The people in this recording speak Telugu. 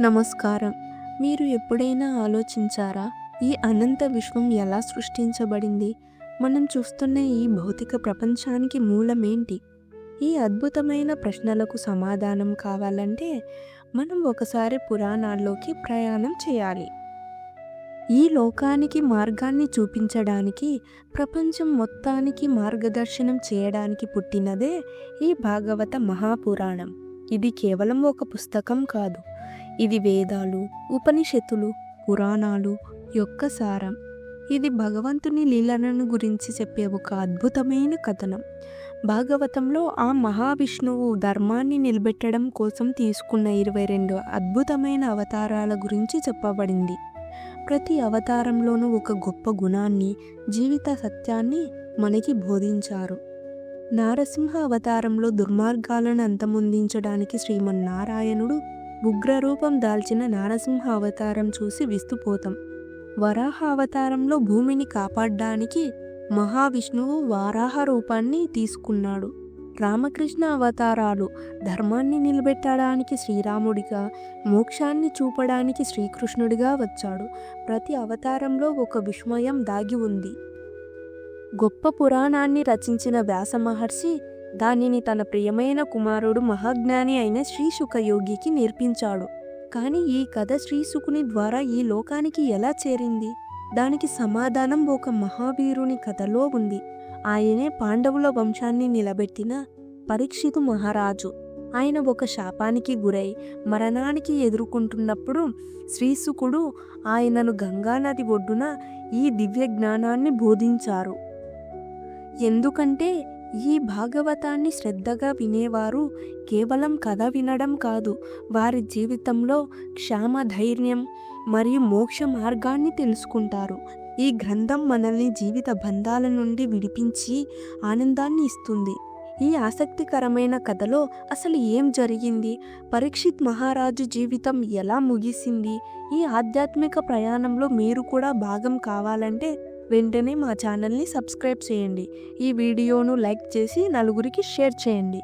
నమస్కారం. మీరు ఎప్పుడైనా ఆలోచించారా ఈ అనంత విశ్వం ఎలా సృష్టించబడింది? మనం చూస్తున్న ఈ భౌతిక ప్రపంచానికి మూలమేంటి? ఈ అద్భుతమైన ప్రశ్నలకు సమాధానం కావాలంటే మనం ఒకసారి పురాణాల్లోకి ప్రయాణం చేయాలి. ఈ లోకానికి మార్గాన్ని చూపించడానికి ప్రపంచం మొత్తానికి మార్గదర్శనం చేయడానికి పుట్టినదే ఈ భాగవత మహాపురాణం. ఇది కేవలం ఒక పుస్తకం కాదు. ఇది వేదాలు ఉపనిషత్తులు పురాణాలు యొక్క సారం. ఇది భగవంతుని లీలలను గురించి చెప్పే ఒక అద్భుతమైన కథనం. భాగవతంలో ఆ మహావిష్ణువు ధర్మాన్ని నిలబెట్టడం కోసం తీసుకున్న ఇరవై రెండు అద్భుతమైన అవతారాల గురించి చెప్పబడింది. ప్రతి అవతారంలోనూ ఒక గొప్ప గుణాన్ని జీవిత సత్యాన్ని మనకి బోధించారు. నారసింహ అవతారంలో దుర్మార్గాలను అంతమొందించడానికి శ్రీమన్నారాయణుడు ఉగ్రరూపం దాల్చిన నారసింహ అవతారం చూసి విస్తుపోతాం. వరాహ అవతారంలో భూమిని కాపాడడానికి మహావిష్ణువు వారాహ రూపాన్ని తీసుకున్నాడు. రామకృష్ణ అవతారాలు ధర్మాన్ని నిలబెట్టడానికి శ్రీరాముడిగా మోక్షాన్ని చూపడానికి శ్రీకృష్ణుడిగా వచ్చాడు. ప్రతి అవతారంలో ఒక విస్మయం దాగి ఉంది. గొప్ప పురాణాన్ని రచించిన వ్యాస మహర్షి దానిని తన ప్రియమైన కుమారుడు మహాజ్ఞాని అయిన శ్రీశుకయోగికి నేర్పించాడు. కానీ ఈ కథ శ్రీశుకుని ద్వారా ఈ లోకానికి ఎలా చేరింది? దానికి సమాధానం ఒక మహావీరుని కథలో ఉంది. ఆయనే పాండవుల వంశాన్ని నిలబెట్టిన పరీక్షితు మహారాజు. ఆయన ఒక శాపానికి గురై మరణానికి ఎదుర్కొంటున్నప్పుడు శ్రీశుకుడు ఆయనను గంగానది ఒడ్డున ఈ దివ్య జ్ఞానాన్ని బోధించారు. ఎందుకంటే ఈ భాగవతాన్ని శ్రద్ధగా వినేవారు కేవలం కథ వినడం కాదు వారి జీవితంలో క్షామ ధైర్యం మరియు మోక్ష మార్గాన్ని తెలుసుకుంటారు. ఈ గ్రంథం మనల్ని జీవిత బంధాల నుండి విడిపించి ఆనందాన్ని ఇస్తుంది. ఈ ఆసక్తికరమైన కథలో అసలు ఏం జరిగింది? పరీక్షిత్ మహారాజు జీవితం ఎలా ముగిసింది? ఈ ఆధ్యాత్మిక ప్రయాణంలో మీరు కూడా భాగం కావాలంటే వెంటనే మా ఛానల్ని సబ్స్క్రైబ్ చేయండి. ఈ వీడియోను లైక్ చేసి నలుగురికి షేర్ చేయండి.